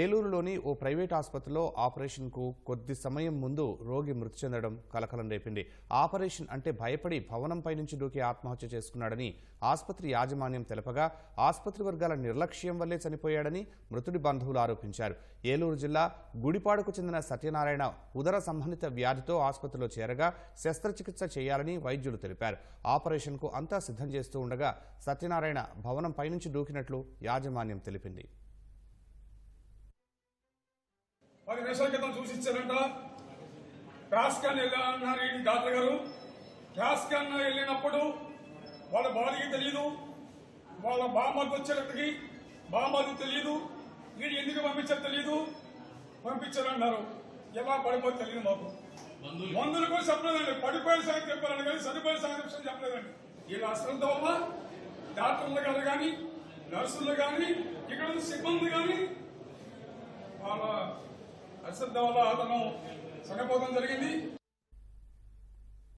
ఏలూరులోని ఓ private ఆసుపత్రిలో ఆపరేషన్కు కొద్ది సమయం ముందు రోగి మృతి చెందడం కలకలం రేపింది. ఆపరేషన్ అంటే భయపడి భవనంపై నుంచి దూకి ఆత్మహత్య చేసుకున్నాడని ఆసుపత్రి యాజమాన్యం తెలపగా ఆసుపత్రి వర్గాల నిర్లక్ష్యం వల్లే చనిపోయాడని మృతుడి బంధువులు ఆరోపించారు. ఏలూరు జిల్లా గుడిపాడుకు చెందిన సత్యనారాయణ ఉదర సంబంధిత వ్యాధితో ఆసుపత్రిలో చేరగా శస్త్రచికిత్స చేయాలని వైద్యులు తెలిపారు. ఆపరేషన్కు అంతా సిద్ధం చేస్తూ ఉండగా సత్యనారాయణ భవనం పైనుంచి దూకినట్లు యాజమాన్యం తెలిపింది. పది నిమిషాల క్రితం చూసి ఇచ్చారంట క్రాస్ స్కాన్ వెళ్ళాలన్నారు ఈ డాక్టర్ గారు. క్రాస్ స్కాన్ వెళ్ళినప్పుడు వాళ్ళ బాడీకి తెలియదు వాళ్ళ బామ్మకి వచ్చేటప్పటికి బామ్మకి తెలియదు వీడు ఎందుకు పంపించారు తెలియదు పంపించారన్నారు. ఎలా పడిపోతే తెలియదు మాకు. మందులు. కూడా చెప్పలేదండి. పడిపోయే సంగతి చెప్పారండి కానీ చనిపోయే సంగతి విషయం చెప్పలేదండి. వీళ్ళ అశ్రద్ధ వల్ల డాక్టర్లు కానీ నర్సులు కానీ ఇక్కడ సిబ్బంది కానీ వాళ్ళ అశ్రద్ధ వల్ల అతను చనిపోవడం జరిగింది.